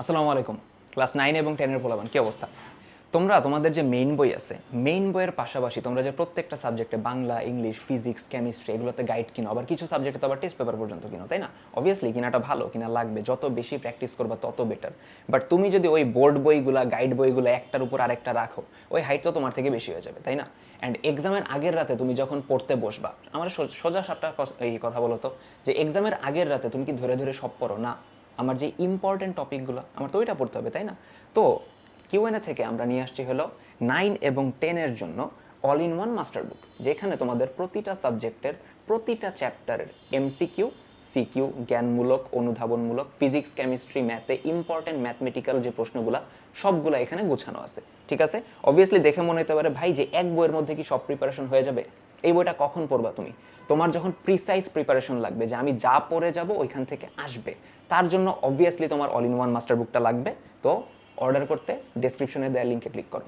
আসসালামু আলাইকুম। Class nine এবং টেনের পোলাবান কী অবস্থা? তোমরা, তোমাদের যে মেইন বই আছে মেইন বইয়ের পাশাপাশি তোমরা যে প্রত্যেকটা সাবজেক্টে বাংলা, ইংলিশ ফিজিক্স কেমিস্ট্রি এগুলোতে গাইড কিনো, আবার কিছু সাবজেক্টে তো আবার টেস্ট পেপার পর্যন্ত কিনো, তাই না? অবভিয়াসলি কিনাটা ভালো, কিনা লাগবে, যত বেশি প্র্যাকটিস করবা তত বেটার বাট তুমি যদি ওই বোর্ড বইগুলা গাইড বইগুলো একটার উপর আরেকটা রাখো, ওই হাইট তো তোমার থেকে বেশি হয়ে যাবে, তাই না? অ্যান্ড এক্সামের আগের রাতে তুমি যখন পড়তে বসবা, আমার সোজা সাপটা এই কথা বলো তো, যে এক্সামের আগের রাতে তুমি কি ধরে ধরে সব পড়ো? না। আমার যে ইম্পর্টেন্ট টপিকগুলো আমার তো ওইটা পড়তে হবে, তাই না? তো কিউএনএ থেকে আমরা নিয়ে আসছি হলো নাইন এবং টেনের জন্য all in one master book যেখানে তোমাদের প্রতিটা সাবজেক্টের প্রতিটা চ্যাপ্টারের এমসিকিউ সিকিউ জ্ঞানমূলক, অনুধাবনমূলক ফিজিক্স কেমিস্ট্রি ম্যাথে ইম্পর্টেন্ট ম্যাথমেটিক্যাল যে প্রশ্নগুলো, সবগুলো এখানে গোছানো আছে, ঠিক আছে? অবভিয়াসলি দেখে মনে হতে পারে, ভাই, যে এক বইয়ের মধ্যে কি সব প্রিপারেশন হয়ে যাবে? এই বইটা কখন পড়বা তুমি? তোমার যখন প্রিসাইজ প্রিপারেশন লাগবে যে আমি যা পড়ে যাব ওইখান থেকে আসবে। তার জন্য অবভিয়াসলি তোমার অল ইন ওয়ান মাস্টার বুকটা লাগবে। তো অর্ডার করতে ডেসক্রিপশনে দেওয়া লিঙ্কে ক্লিক করো।